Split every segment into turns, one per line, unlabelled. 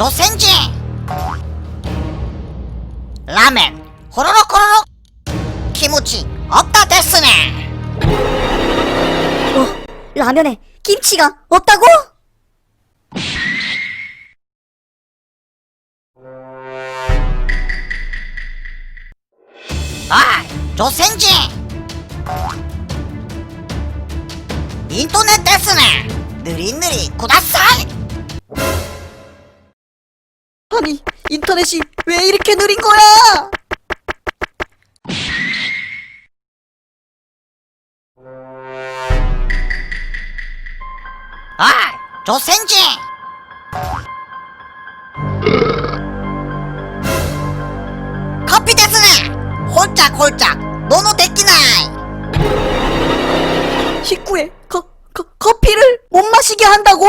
아, 조센지. 라멘, 호로록 호로록. 키무치 없다 됐으네.
어, 라면에 김치가 없다고?
아, 조센지. 인터넷 됐으네. 느릿느릿 구다사이.
아니, 인터넷이 왜 이렇게 느린 거야?
아, 조센지. 커피 됐으네. 홀짝홀짝 노노 데끼나이.
식구에 거, 거, 커피를 못 마시게 한다고?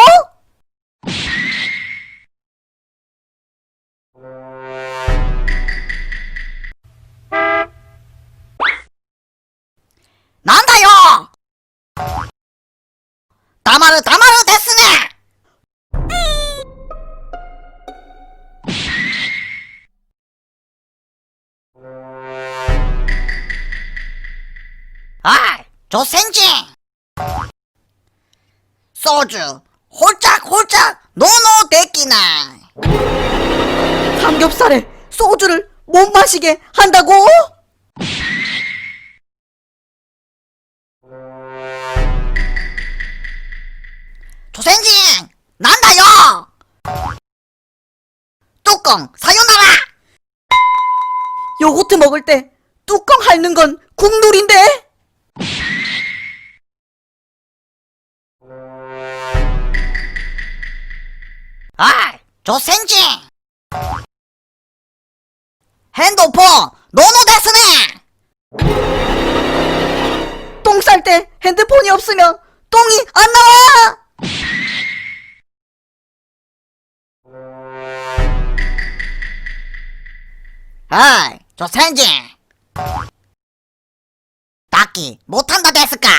아, 조센지. 소주 홀짝홀짝 노노 데끼나.
삼겹살에 소주를 못 마시게 한다고?
조센지 난다요. 뚜껑 사요나라.
요거트 먹을 때 뚜껑 핥는 건 국룰인데?
아, 조센지. 핸드폰 노노 데스네.
똥 쌀 때 핸드폰이 없으면 똥이 안 나와!
아, 조센지. 딱히 못한다 데스까.